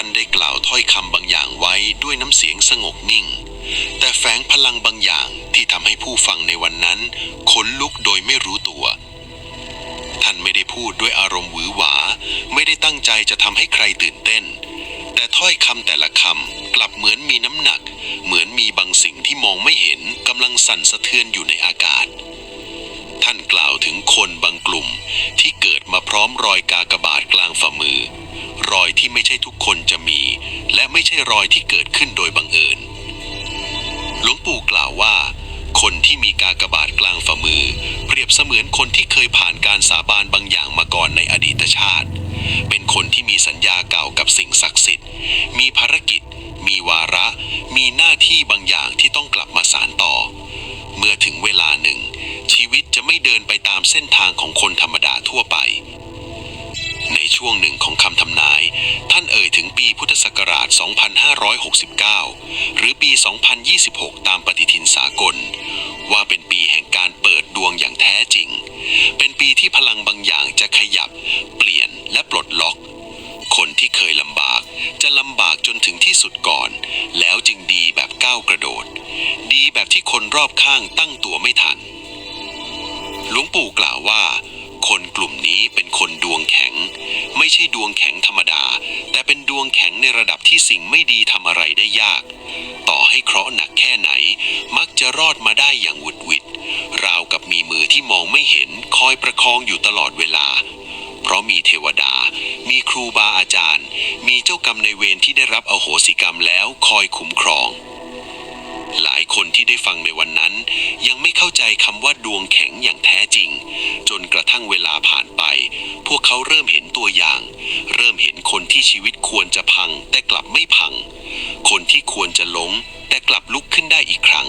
ท่านได้กล่าวถ้อยคำบางอย่างไว้ด้วยน้ำเสียงสงบนิ่ง แต่แฝงพลังบางอย่างที่ทำให้ผู้ฟังในวันนั้นขนลุกโดยไม่รู้ตัว ท่านไม่ได้พูดด้วยอารมณ์หวือหวา ไม่ได้ตั้งใจจะทำให้ใครตื่นเต้น แต่ถ้อยคำแต่ละคำกลับเหมือนมีน้ำหนัก เหมือนมีบางสิ่งที่มองไม่เห็นกำลังสั่นสะเทือนอยู่ในอากาศ ท่านกล่าวถึงคนบางกลุ่มที่เกิดมาพร้อมรอยกากบาทกลางฝ่ามือ รอยที่ไม่ใช่ทุกคนจะมี และไม่ใช่รอยที่เกิดขึ้นโดยบังเอิญ หลวงปู่กล่าวว่า คนที่มีกากบาทกลางฝ่ามือ เปรียบเสมือนคนที่เคยผ่านการสาบานบางอย่างมาก่อนในอดีตชาติ เป็นคนที่มีสัญญาเก่ากับสิ่งศักดิ์สิทธิ์ มีภารกิจ มีวาระ มีหน้าที่บางอย่างที่ต้องกลับมาสารต่อ เมื่อถึงเวลาหนึ่ง ชีวิตจะไม่เดินไปตามเส้นทางของคนธรรมดาทั่วไป ในช่วงหนึ่งของคำทำนาย ท่านเอ่ยถึงปีพุทธศักราช 2569 หรือปี 2026 ตามปฏิทินสากล ว่าเป็นปีแห่งการเปิดดวงอย่างแท้จริง เป็นปีที่พลังบางอย่างจะขยับ เปลี่ยนและปลดล็อก คนที่เคยลำบาก จะลำบากจนถึงที่สุดก่อน แล้วจึงดีแบบก้าวกระโดด ดีแบบที่คนรอบข้างตั้งตัวไม่ทัน หลวงปู่กล่าวว่า คนกลุ่มนี้เป็นคนดวงแข็ง ไม่ใช่ดวงแข็งธรรมดา แต่เป็นดวงแข็งในระดับที่สิ่งไม่ดีทำอะไรได้ยาก ต่อให้เคราะห์หนักแค่ไหน มักจะรอดมาได้อย่างหวุดหวิด ราวกับมีมือที่มองไม่เห็นคอยประคองอยู่ตลอดเวลา เพราะมีเทวดา มีครูบาอาจารย์ มีเจ้ากรรมในเวรที่ได้รับอโหสิกรรมแล้วคอยคุ้มครอง คนที่ได้ฟังในวันนั้น ยังไม่เข้าใจคำว่าดวงแข็งอย่างแท้จริง จนกระทั่งเวลาผ่านไป พวกเขาเริ่มเห็นตัวอย่าง เริ่มเห็นคนที่ชีวิตควรจะพัง แต่กลับไม่พัง คนที่ควรจะล้ม แต่กลับลุกขึ้นได้อีกครั้ง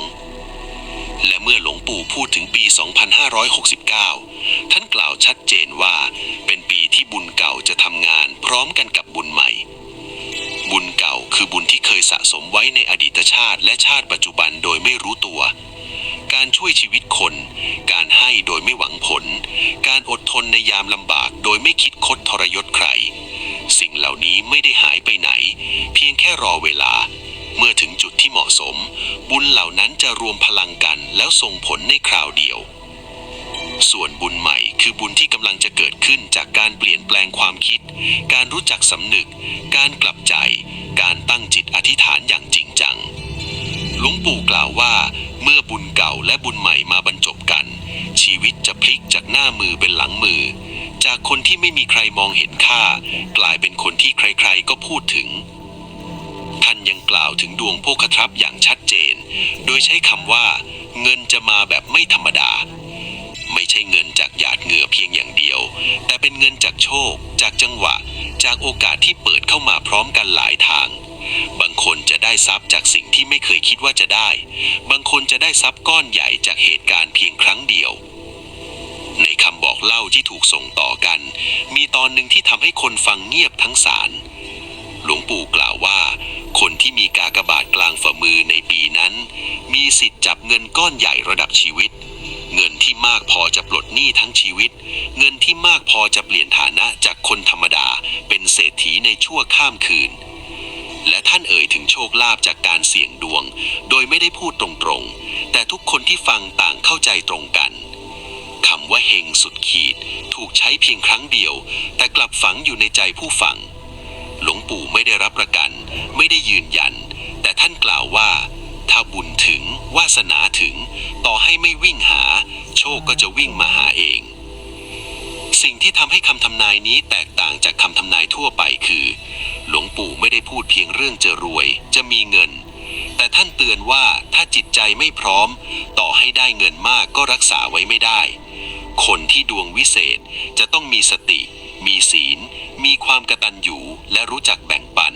และเมื่อหลวงปู่พูดถึงปี 2569 ท่านกล่าวชัดเจนว่า เป็นปีที่บุญเก่าจะทำงานพร้อมกันกับบุญใหม่ บุญเก่าคือบุญที่เคยสะสมไว้ในอดีตชาติ และชาติปัจจุบันโดยไม่รู้ตัว การช่วยชีวิตคน การให้โดยไม่หวังผล การอดทนในยามลำบากโดยไม่คิดคดทรยศใคร สิ่งเหล่านี้ไม่ได้หายไปไหน เพียงแค่รอเวลา เมื่อถึงจุดที่เหมาะสม บุญเหล่านั้นจะรวมพลังกันแล้วส่งผลในคราวเดียว ส่วนบุญใหม่คือบุญที่กำลังจะเกิดขึ้นจากการเปลี่ยนแปลงความคิด การรู้จักสำนึก การกลับใจ การตั้งจิตอธิษฐานอย่างจริงจัง หลวงปู่กล่าวว่า เมื่อบุญเก่าและบุญใหม่มาบรรจบกัน ชีวิตจะพลิกจากหน้ามือเป็นหลังมือ จากคนที่ไม่มีใครมองเห็นค่า กลายเป็นคนที่ใครๆก็พูดถึงท่านยังกล่าวถึงดวงโภคทรัพย์อย่างชัดเจน โดยใช้คำว่า เงินจะมาแบบไม่ธรรมดา ไม่ใช่เงินจากหยาดเหงื่อเพียงอย่างเดียว แต่เป็นเงินจากโชค จากจังหวะ จากโอกาสที่เปิดเข้ามาพร้อมกันหลายทาง บางคนจะได้ทรัพย์จากสิ่งที่ไม่เคยคิดว่าจะได้ บางคนจะได้ทรัพย์ก้อนใหญ่จากเหตุการณ์เพียงครั้งเดียว ในคำบอกเล่าที่ถูกส่งต่อกัน มีตอนหนึ่งที่ทำให้คนฟังเงียบทั้งศาลหลวงปู่กล่าวว่า คนที่มีกากบาทกลางฝ่ามือในปีนั้น มีสิทธิ์จับเงินก้อนใหญ่ระดับชีวิต เงินที่มากพอจะปลดหนี้ทั้งชีวิต เงินที่มากพอจะเปลี่ยนฐานะจากคนธรรมดาเป็นเศรษฐีในชั่วข้ามคืน และท่านเอ่ยถึงโชคลาภจากการเสี่ยงดวง โดยไม่ได้พูดตรงๆ แต่ทุกคนที่ฟังต่างเข้าใจตรงกันคำว่าเฮงสุดขีด ถูกใช้เพียงครั้งเดียว แต่กลับฝังอยู่ในใจผู้ฟัง หลวงปู่ไม่ได้รับประกัน ไม่ได้ยืนยัน แต่ท่านกล่าวว่า ถ้าบุญถึงวาสนาถึง ต่อให้ไม่วิ่งหา โชคก็จะวิ่งมาหาเอง สิ่งที่ทำให้คำทำนายนี้แตกต่างจากคำทำนายทั่วไปคือ หลวงปู่ไม่ได้พูดเพียงเรื่องจะรวย จะมีเงิน แต่ท่านเตือนว่าถ้าจิตใจไม่พร้อม ต่อให้ได้เงินมากก็รักษาไว้ไม่ได้ คนที่ดวงวิเศษจะต้องมีสติ มีศีล มีความกระตัญญูและรู้จักแบ่งปัน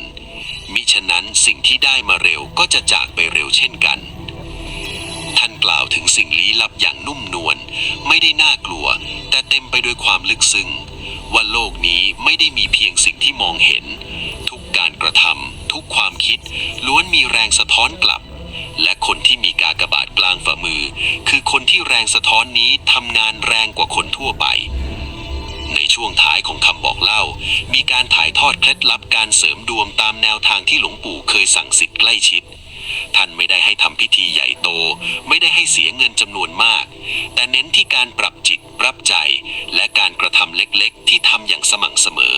มิฉะนั้นสิ่งที่ได้มาเร็วก็จะจากไปเร็วเช่นกัน ท่านกล่าวถึงสิ่งลี้ลับอย่างนุ่มนวลไม่ได้น่ากลัว แต่เต็มไปด้วยความลึกซึ้งว่าโลกนี้ไม่ได้มีเพียงสิ่งที่มองเห็น ทุกการกระทำทุกความคิด ล้วนมีแรงสะท้อนกลับ และคนที่มีกากบาทกลางฝ่ามือ คือคนที่แรงสะท้อนนี้ทำงานแรงกว่าคนทั่วไป ในช่วงท้ายของคำบอกเล่า มีการถ่ายทอดเคล็ดลับการเสริมดวงตามแนวทางที่หลวงปู่เคยสั่งสิทธิ์ใกล้ชิด ท่านไม่ได้ให้ทำพิธีใหญ่โต ไม่ได้ให้เสียเงินจำนวนมาก แต่เน้นที่การปรับจิตปรับใจ และการกระทำเล็กๆ ที่ทำอย่างสม่ำเสมอ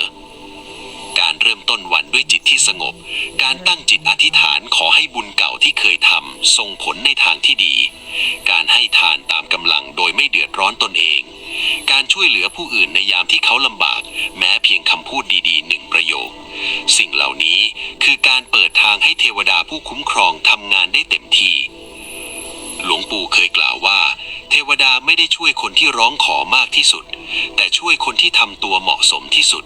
การเริ่มต้นวันด้วยจิตที่สงบ การตั้งจิตอธิษฐานขอให้บุญเก่าที่เคยทำส่งผลในทางที่ดี การให้ทานตามกำลังโดยไม่เดือดร้อนตนเอง การช่วยเหลือผู้อื่นในยามที่เขาลำบาก แม้เพียงคำพูดดีๆหนึ่งประโยค สิ่งเหล่านี้คือการเปิดทางให้เทวดาผู้คุ้มครองทำงานได้เต็มที่ หลวงปู่เคยกล่าวว่า เทวดาไม่ได้ช่วยคนที่ร้องขอมากที่สุด แต่ช่วยคนที่ทำตัวเหมาะสมที่สุด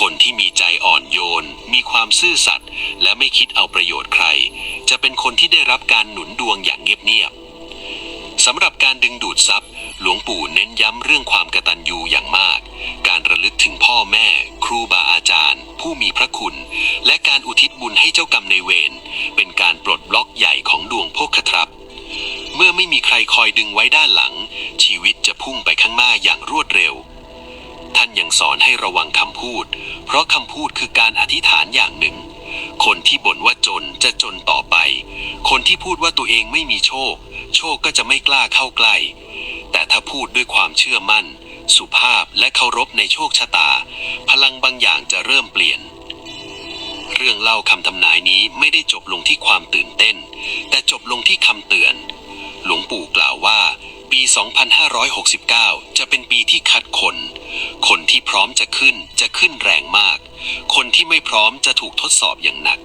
คนที่มีใจอ่อนโยน มีความซื่อสัตย์และไม่คิดเอาประโยชน์ใคร จะเป็นคนที่ได้รับการหนุนดวงอย่างเงียบๆ สำหรับการดึงดูดทรัพย์ หลวงปู่เน้นย้ำเรื่องความกตัญญูอย่างมาก การระลึกถึงพ่อแม่ ครูบาอาจารย์ ผู้มีพระคุณ และการอุทิศบุญให้เจ้ากรรมในเวรเป็นการปลดบล็อกใหญ่ของดวงโภคทรัพย์ เมื่อไม่มีใครคอยดึงไว้ด้านหลัง ชีวิตจะพุ่งไปข้างหน้าอย่างรวดเร็ว ท่านยังสอนให้ระวังคำพูด เพราะคำพูดคือการอธิษฐานอย่างหนึ่งคนที่บ่นว่าจนจะจนต่อไป คนที่พูดว่าตัวเองไม่มีโชค โชคก็จะไม่กล้าเข้าใกล้ แต่ถ้าพูดด้วยความเชื่อมั่น สุภาพและเคารพในโชคชะตา พลังบางอย่างจะเริ่มเปลี่ยน เรื่องเล่าคำทำนายนี้ไม่ได้จบลงที่ความตื่นเต้น แต่จบลงที่คำเตือน หลวงปู่กล่าวว่า ปี 2569 จะเป็นปีที่คัดคน คนที่พร้อมจะขึ้นจะขึ้นแรงมาก คนที่ไม่พร้อมจะถูกทดสอบอย่างหนัก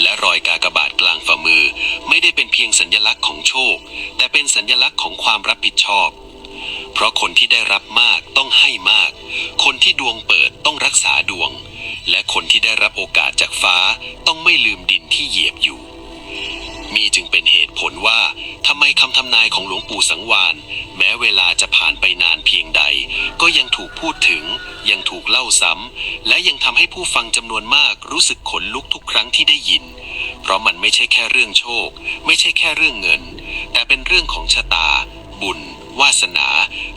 และรอยกากบาทกลางฝ่ามือ ไม่ได้เป็นเพียงสัญลักษณ์ของโชค แต่เป็นสัญลักษณ์ของความรับผิดชอบ เพราะคนที่ได้รับมากต้องให้มาก คนที่ดวงเปิดต้องรักษาดวง และคนที่ได้รับโอกาสจากฟ้าต้องไม่ลืมดินที่เหยียบอยู่ มีจึงเป็นเหตุผลว่าทำไมคำทำนายของหลวงปู่สังวานแม้เวลาจะผ่านไปนานเพียงใด ก็ยังถูกพูดถึง ยังถูกเล่าซ้ำและยังทำให้ผู้ฟังจำนวนมากรู้สึกขนลุกทุกครั้งที่ได้ยิน เพราะมันไม่ใช่แค่เรื่องโชค ไม่ใช่แค่เรื่องเงิน แต่เป็นเรื่องของชะตา บุญ วาสนา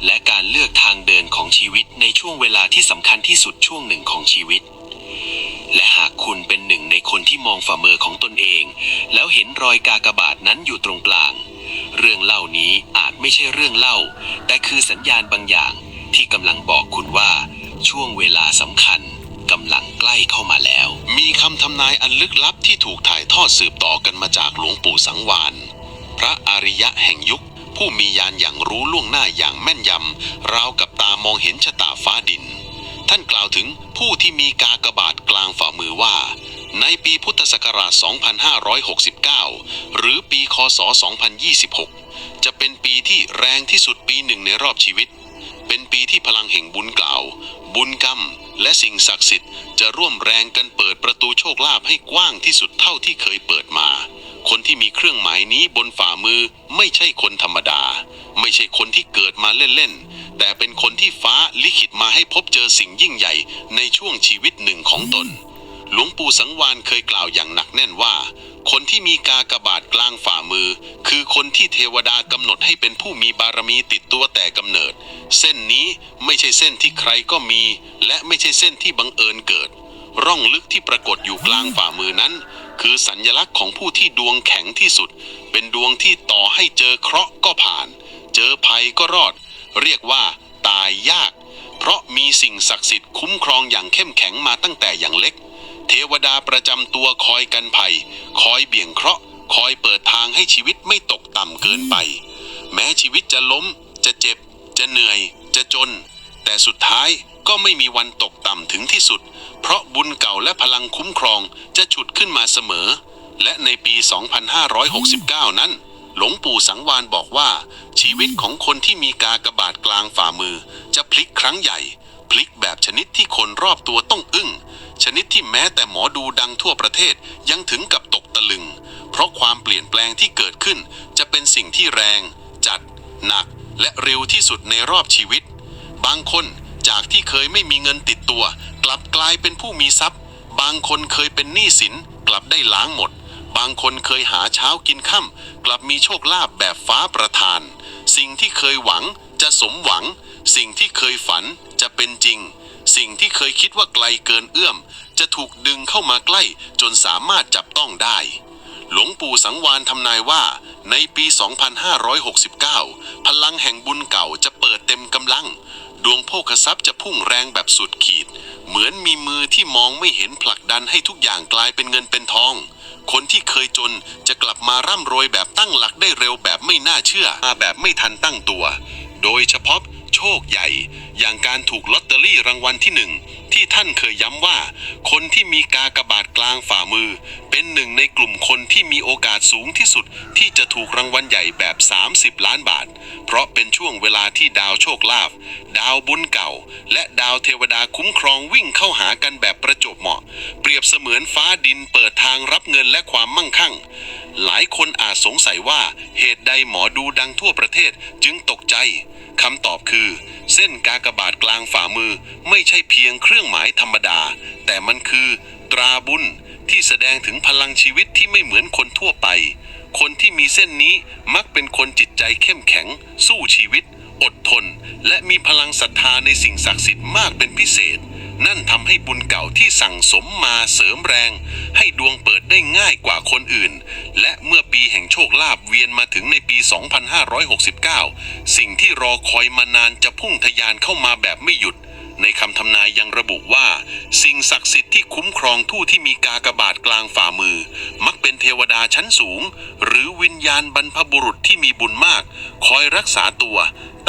และการเลือกทางเดินของชีวิตในช่วงเวลาที่สำคัญที่สุดช่วงหนึ่งของชีวิต และหากคุณเป็นหนึ่งในคนที่มองฝ่ามือของตนเอง แล้วเห็นรอยกากบาทนั้นอยู่ตรงกลาง เรื่องเล่านี้อาจไม่ใช่เรื่องเล่า แต่คือสัญญาณบางอย่างที่กำลังบอกคุณว่าช่วงเวลาสำคัญกำลังใกล้เข้ามาแล้ว มีคำทำนายอันลึกลับที่ถูกถ่ายทอดสืบต่อกันมาจากหลวงปู่สังวานพระอริยะแห่งยุค ผู้มียานอย่างรู้ล่วงหน้าอย่างแม่นยำราวกับตามองเห็นชะตาฟ้าดิน ท่านกล่าวถึงผู้ที่มีกากบาทกลางฝ่ามือว่า ในปีพุทธศักราช 2569 หรือปีคศ 2026 จะเป็นปีที่แรงที่สุดปีหนึ่งในรอบชีวิต เป็นปีที่พลังแห่งบุญกล่าว บุญกรรม และสิ่งศักดิ์สิทธิ์จะร่วมแรงกันเปิดประตูโชคลาภให้กว้างที่สุดเท่าที่เคยเปิดมา คนที่มีเครื่องหมายนี้บนฝ่ามือไม่ใช่คนธรรมดา ไม่ใช่คนที่เกิดมาเล่นๆ แต่เป็นคนที่ฟ้าลิขิตมาให้พบเจอสิ่งยิ่งใหญ่ในช่วงชีวิตหนึ่งของตน หลวงปู่สังวานเคยกล่าวอย่างหนักแน่นว่า คนที่มีกากบาทกลางฝ่ามือ คือคนที่เทวดากำหนดให้เป็นผู้มีบารมีติดตัวแต่กำเนิด เส้นนี้ไม่ใช่เส้นที่ใครก็มี และไม่ใช่เส้นที่บังเอิญเกิด ร่องลึกที่ปรากฏอยู่กลางฝ่ามือนั้น คือสัญลักษณ์ของผู้ที่ดวงแข็งที่สุด เป็นดวงที่ต่อให้เจอเคราะห์ก็ผ่าน เจอภัยก็รอด เรียกว่าตายยาก เพราะมีสิ่งศักดิ์สิทธิ์คุ้มครองอย่างเข้มแข็งมาตั้งแต่อย่างเล็ก เทวดาประจำตัวคอยกันภัย คอยเบี่ยงเคราะห์ คอยเปิดทางให้ชีวิตไม่ตกต่ำเกินไป แม้ชีวิตจะล้ม จะเจ็บ จะเหนื่อย จะจน แต่สุดท้าย ก็ไม่มีวันตกต่ำถึงที่สุด เพราะบุญเก่าและพลังคุ้มครองจะฉุดขึ้นมาเสมอ และในปี 2569 นั้น หลวงปู่สังวานบอกว่า ชีวิตของคนที่มีกากระบาทกลางฝ่ามือ จะพลิกครั้งใหญ่ พลิกแบบชนิดที่คนรอบตัวต้องอึ้ง ชนิดที่แม้แต่หมอดูดังทั่วประเทศยังถึงกับตกตะลึง เพราะความเปลี่ยนแปลงที่เกิดขึ้น จะเป็นสิ่งที่แรง จัด หนัก และเร็วที่สุดในรอบชีวิต บางคน จากที่เคยไม่มีเงินติดตัว กลับกลายเป็นผู้มีทรัพย์ บางคนเคยเป็นหนี้สิน กลับได้ล้างหมด บางคนเคยหาเช้ากินค่ำกลับมีโชคลาภแบบฟ้าประทาน สิ่งที่เคยหวังจะสมหวัง สิ่งที่เคยฝันจะเป็นจริง สิ่งที่เคยคิดว่าไกลเกินเอื้อม จะถูกดึงเข้ามาใกล้จนสามารถจับต้องได้ หลวงปู่สังวานทำนายว่า ในปี 2569 พลังแห่งบุญเก่าจะเปิดเต็มกำลัง ดวงโภคทรัพย์จะพุ่งแรงแบบสุดขีด เหมือนมีมือที่มองไม่เห็นผลักดันให้ทุกอย่างกลายเป็นเงินเป็นทอง คนที่เคยจนจะกลับมาร่ำรวยแบบตั้งหลักได้เร็วแบบไม่น่าเชื่อมาแบบไม่ทันตั้งตัว โดยเฉพาะโชคใหญ่ อย่างการถูกลอตเตอรี่รางวัลที่หนึ่งที่ท่านเคยย้ำว่า คนที่มีกากบาทกลางฝ่ามือ เป็นหนึ่งในกลุ่มคนที่มีโอกาสสูงที่สุด ที่จะถูกรางวัลใหญ่แบบ 30 ล้านบาท เพราะเป็นช่วงเวลาที่ดาวโชคลาภดาวบุญเก่า และดาวเทวดาคุ้มครองวิ่งเข้าหากันแบบประจบเหมาะ เปรียบเสมือนฟ้าดินเปิดทางรับเงินและความมั่งคั่ง หลายคนอาจสงสัยว่าเหตุใดหมอดูดังทั่วประเทศจึงตกใจคำตอบคือ เส้นกากบาทกลางฝ่ามือไม่ใช่เพียงเครื่องหมายธรรมดา แต่มันคือ ตราบุญที่แสดงถึงพลังชีวิตที่ไม่เหมือนคนทั่วไป คนที่มีเส้นนี้มักเป็นคนจิตใจเข้มแข็ง สู้ชีวิต อดทน และมีพลังศรัทธาในสิ่งศักดิ์สิทธิ์มากเป็นพิเศษ นั่นทำให้บุญเก่าที่สั่งสมมาเสริมแรง ให้ดวงเปิดได้ง่ายกว่าคนอื่น และเมื่อปีแห่งโชคลาภเวียนมาถึงในปี 2569 สิ่งที่รอคอยมานานจะพุ่งทะยานเข้ามาแบบไม่หยุด ในคำทำนายยังระบุว่า สิ่งศักดิ์สิทธิ์ที่คุ้มครองทูตที่มีกากบาทกลางฝ่ามือ มักเป็นเทวดาชั้นสูง หรือวิญญาณบรรพบุรุษที่มีบุญมาก คอยรักษาตัว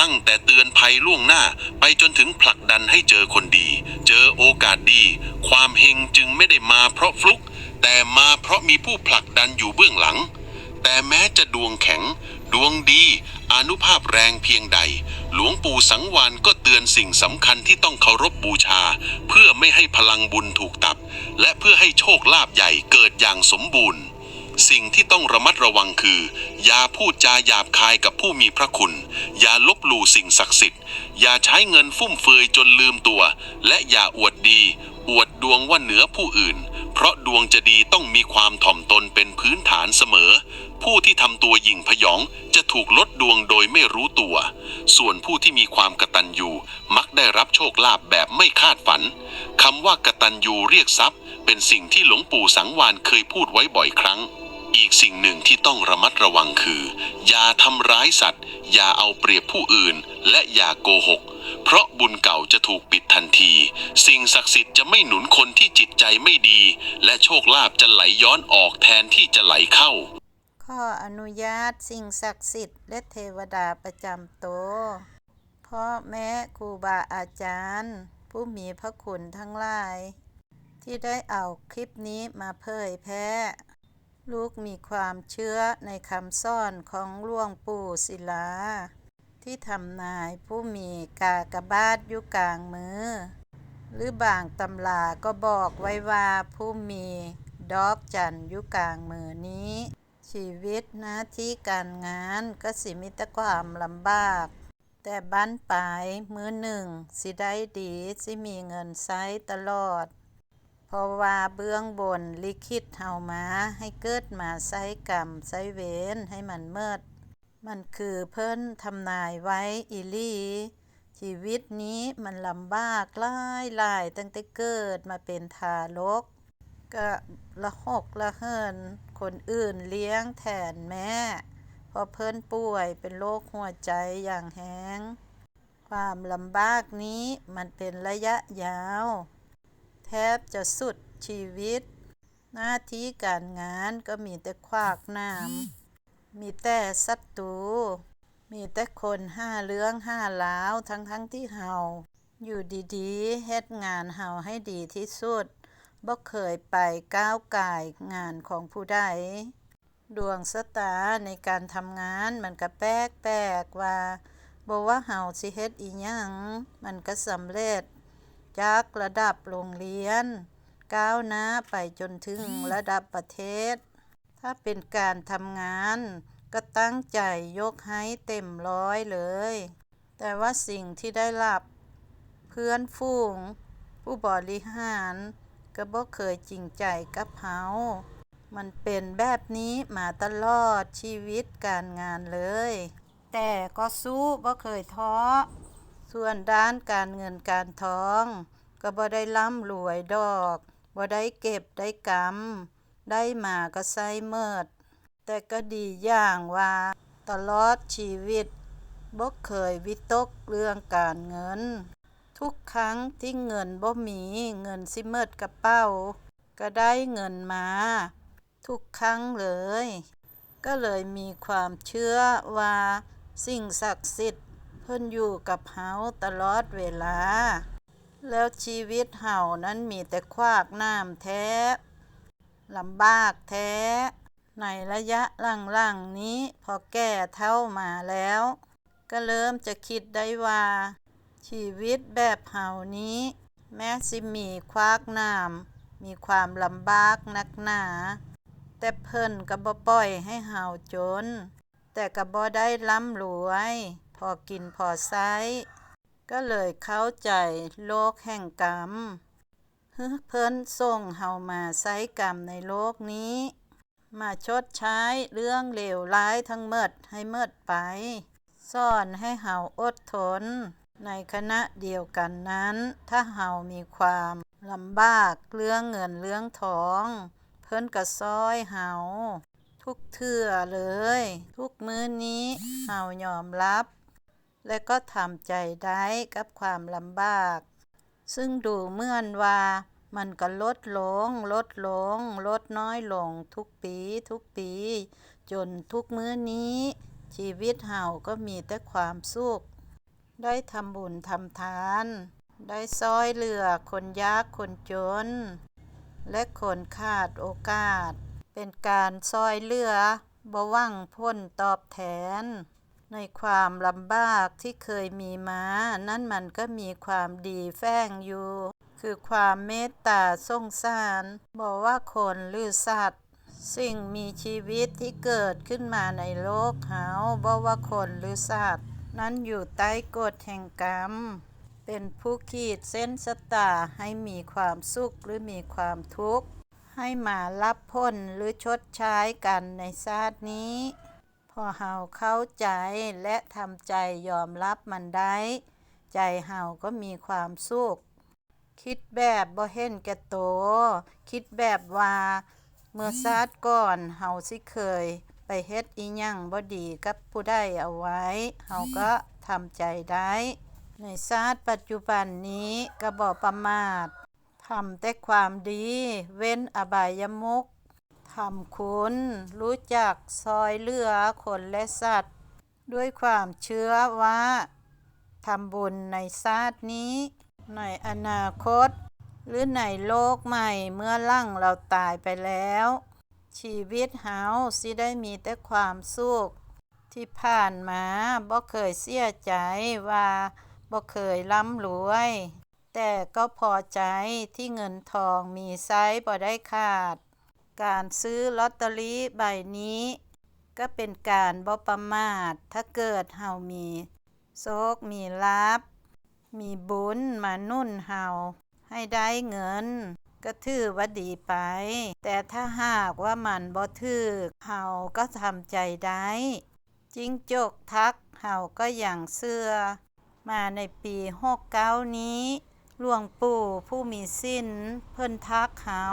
ตั้งแต่เตือนภัยล่วงหน้า ไปจนถึงผลักดันให้เจอคนดี เจอโอกาสดี ความเฮงจึงไม่ได้มาเพราะฟลุก แต่มาเพราะมีผู้ผลักดันอยู่เบื้องหลัง แต่แม้จะดวงแข็ง ดวงดีอนุภาพแรงเพียงใด หลวงปู่สังวานก็เตือนสิ่งสำคัญที่ต้องเคารพบูชา เพื่อไม่ให้พลังบุญถูกตับ และเพื่อให้โชคลาภใหญ่เกิดอย่างสมบูรณ์ สิ่งที่ต้องระมัดระวังคือ อย่าพูดจาหยาบคายกับผู้มีพระคุณ อย่าลบหลู่สิ่งศักดิ์สิทธิ์ อย่าใช้เงินฟุ่มเฟือยจนลืมตัว และอย่าอวดดี อวดดวงว่าเหนือผู้อื่น เพราะดวงจะดีต้องมีความถ่อมตนเป็นพื้นฐานเสมอ ผู้ที่ทำตัวหยิ่งพยองจะถูกลดดวงโดยไม่รู้ตัว ส่วนผู้ที่มีความกระตันยูมักได้รับโชคลาภแบบไม่คาดฝันคำว่ากระตันยูเรียกทรัพย์ เป็นสิ่งที่หลวงปู่สังวานเคยพูดไว้บ่อยครั้ง อีกสิ่งหนึ่งที่ต้องระมัดระวังคือ อย่าทำร้ายสัตว์ อย่าเอาเปรียบผู้อื่น และอย่าโกหก เพราะบุญเก่าจะถูกปิดทันที สิ่งศักดิ์สิทธิ์จะไม่หนุนคนที่จิตใจไม่ดี และโชคลาภจะไหลย้อนออกแทนที่จะไหลเข้าขออนุญาตสิ่งศักดิ์สิทธิ์และเทวดาประจำตัวพ่อแม่ครูบาอาจารย์ ผู้มีพระคุณทั้งหลาย ที่ได้เอาคลิปนี้มาเผยแพร่ ลูกมีความเชื่อในคำสอนของหลวงปู่ศิลา ที่ทำนายผู้มีกากบาทอยู่กลางมือ หรือบางตำราก็บอกไว้ว่าผู้มีดอกจันอยู่กลางมือนี้ ชีวิตหน้าที่การงานก็สิมีแต่ความลำบาก แต่บ้านปลายมือหนึ่ง สิได้ดี สิมีเงินใช้ตลอด เพราะว่าเบื้องบนลิขิตเฮามาให้เกิดมาใช้กรรมใช้เวรให้มันเมิด มันคือเพิ่นทำนายไว้อีลีชีวิตนี้มันลำบากหลายหลายตั้งแต่เกิดมาเป็นทารก ก็ละหกละเหินคนอื่นเลี้ยงแทนแม่พราะเพิ่นป่วยเป็นโรคหัวใจอย่างแห้ง ความลำบากนี้มันเป็นระยะยาว แทบจะสุดชีวิต หน้าที่การงานก็มีแต่ขวากน้ำมีแต่ศัตรูมีแต่คนห้าเรื่องห้าลาวทั้งทั้งที่เฮาอยู่ดีๆเฮ็ดงานเฮาให้ดีที่สุดบ่เคยไปก้าวก่ายงานของผู้ใดดวงสตาในการทำงานมันก็แปลกแปลกว่าบ่ว่าเฮาสิเฮ็ดอีหยังมันก็สำเร็จ จากระดับโรงเรียน ก้าวหน้าไปจนถึงระดับประเทศ ถ้าเป็นการทำงาน ก็ตั้งใจยกให้เต็มร้อยเลย แต่ว่าสิ่งที่ได้รับเพื่อนฝูง ผู้บริหารก็บ่เคยจริงใจกับเฮามันเป็นแบบนี้มาตลอดชีวิตการงานเลย แต่ก็สู้บ่เคยท้อ ส่วนด้านการเงินการท้อง ก็บ่ได้ร่ำรวยดอกบ่ได้เก็บได้กำได้มาก็ใส่เมิด แต่ก็ดีอย่างว่า ตลอดชีวิตบ่เคยวิตกเรื่องการเงิน ทุกครั้งที่เงินบ่มีเงินสิเมิดกระเป๋า ก็ได้เงินมา ทุกครั้งเลย ก็เลยมีความเชื่อว่าสิ่งศักดิ์สิทธิ์ เพิ่นอยู่กับเฮาตลอดเวลา แล้วชีวิตเฮานั้นมีแต่ควากน้ำแท้ลำบากแท้ ในระยะหลังๆนี้พอแก่เท่ามาแล้ว ก็เริ่มจะคิดได้ว่า ชีวิตแบบเฮานี้ แม้สิมีควากน้ำมีความลำบากนักหนา แต่เพิ่นก็บ่ปล่อยให้เฮาจน แต่ก็บ่ได้ร่ำรวย พอกินพอใช้ก็เลยเข้าใจโลกแห่งกรรมฮึเพิ่นส่งเฮามาใช้กรรมในโลกนี้ มาชดใช้เรื่องเลวร้ายทั้งหมดให้หมดไปสอนให้เฮาอดทน ในขณะเดียวกันนั้น ถ้าเฮามีความลำบากเรื่องเงินเรื่องทอง เพิ่นก็ซอยเฮาทุกเทื่อเลย ทุกมื้อนี้เฮายอมรับ และก็ทำใจได้กับความลำบาก ซึ่งดูเมื่อนว่า มันก็ลดลง ลดลง ลดน้อยลงทุกปีทุกปี จนทุกมื้อนี้ ชีวิตเฮาก็มีแต่ความสุข ได้ทำบุญทำทาน ได้ซอยเหลือคนยากคนจน และคนขาดโอกาส เป็นการซอยเหลือบ่หวังผลตอบแทน ในความลำบากที่เคยมีมา นั่นมันก็มีความดีแฝงอยู่ คือความเมตตาสงสารบอกว่าคนหรือสัตว์ สิ่งมีชีวิตที่เกิดขึ้นมาในโลกเฮาบอกว่าคนหรือสัตว์ นั้นอยู่ใต้กฎแห่งกรรม เป็นผู้ขีดเส้นสตาให้มีความสุขหรือมีความทุกข์ ให้มารับผลหรือชดใช้กันในชาตินี้ อเฮาเข้าใจและทำใจยอมรับมันได้ ใจเฮาก็มีความสุข คิดแบบบ่เห็นแก่โต คิดแบบว่าเมื่อชาติก่อนเฮาสิเคย ไปเฮ็ดอีหยังบ่ดีกับผู้ใดเอาไว้เฮาก็ทำใจได้ ในชาติปัจจุบันนี้ก็บ่ประมาททำแต่ความดี เว้นอบายมุข ทำคุณ รู้จักซอยเหลือคนและสัตว์ ด้วยความเชื่อว่าทำบุญในชาตินี้ ในอนาคต หรือในโลกใหม่เมื่อลั่งเราตายไปแล้ว ชีวิตเฮาสิได้มีแต่ความสุขที่ผ่านมาบ่เคยเสียใจว่าบ่เคยร่ำรวย แต่ก็พอใจที่เงินทองมีไซส์บ่ได้ขาด การซื้อลอตเตอรี่ใบนี้ ก็เป็นการบ่ประมาท ถ้าเกิดเฮามีโชคมีลาภมีบุญมานุ่นเฮาให้ได้เงิน ก็ถือว่าดีไป แต่ถ้าหากว่ามันบ่ถึกเฮาก็ทำใจได้จิ้งจกทักเฮาก็อย่างเชื่อมาในปี69นี้หลวงปู่ผู้มีสิ้น เพิ่นทักเฮา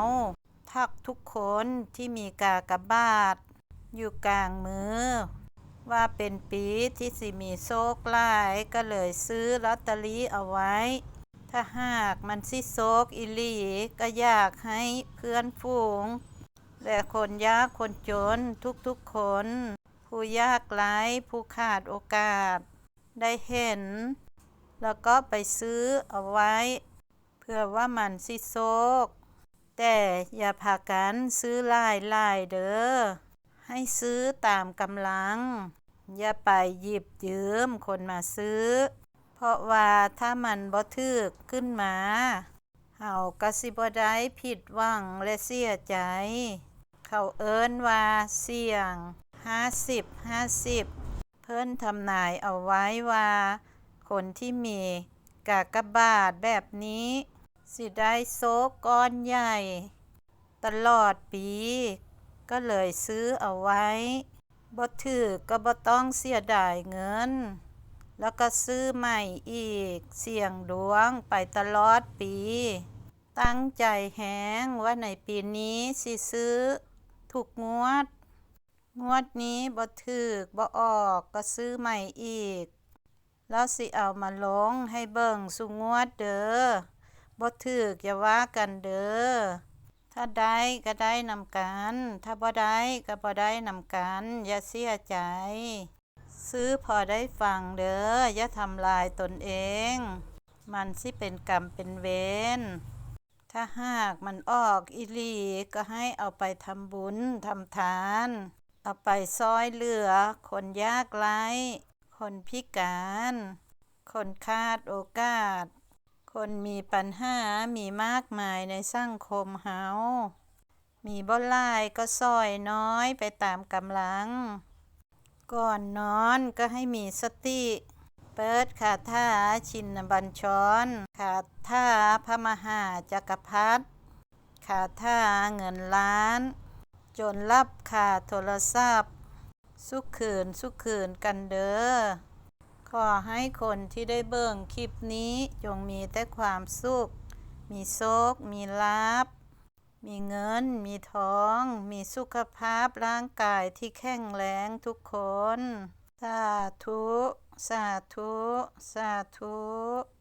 ทักทุกคนที่มีกากบาท อยู่กลางมือ ว่าเป็นปีที่สิมีโชคหลายก็เลยซื้อลอตเตอรี่เอาไว้ ถ้าหากมันสิโชคอีลีก็อยากให้เพื่อนฝูง และคนยากคนจนทุกๆคน ผู้ยากไร้ผู้ขาดโอกาส ได้เห็น แล้วก็ไปซื้อเอาไว้ เพื่อว่ามันสิโชค แต่อย่าพากันซื้อลายลายเด้อ ให้ซื้อตามกำลัง อย่าไปหยิบยืมคนมาซื้อ เพราะว่าถ้ามันบ่ถึกขึ้นมาเฮาก็สิบ่ได้ผิดหวังและเสียใจ เขาเอิ้นว่าเสี่ยง50 50 เพิ่นทำนายเอาไว้ว่า คนที่มีกากบาทแบบนี้ สิได้โซกก้อนใหญ่ ตลอดปี ก็เลยซื้อเอาไว้บ่ถือก็บ่ต้องเสียดายเงิน แล้วก็ซื้อใหม่อีก เสี่ยงดวงไปตลอดปี ตั้งใจแหงว่าในปีนี้สิซื้อถูกงวด งวดนี้บ่ถึกบ่ออกก็ซื้อใหม่อีก แล้วสิเอามาลงให้เบิ่งสุงวดเด้อ บ่ถึกอย่าว่ากันเด้อ ถ้าได้ก็ได้นำกัน ถ้าบ่ได้ก็บ่ได้นำกัน อย่าเสียใจ ซื้อพอได้ฟังเด้อ อย่าทำลายตนเอง มันสิเป็นกรรมเป็นเวร ถ้าหากมันออกอีหลีก็ให้เอาไปทำบุญทำทาน เอาไปซอยเหลือ คนยากไร้ คนพิการ คนขาดโอกาส คนมีปัญหา มีมากมายในสังคมเฮา มีบ่หลายก็ซอยน้อยไปตามกำลัง ก่อนนอนก็ให้มีสติ เปิดคาถาชินบัญชรคาถาพระมหาจักรพรรดิคาถาเงินล้าน จนรับคาโทรศัพท์ สุขขืนสุขขืนกันเด้อ ขอให้คนที่ได้เบิ่งคลิปนี้จงมีแต่ความสุข มีโชค มีลาบ มีเงิน มีทอง มีสุขภาพร่างกายที่แข็งแรงทุกคน สาธุ สาธุ สาธุ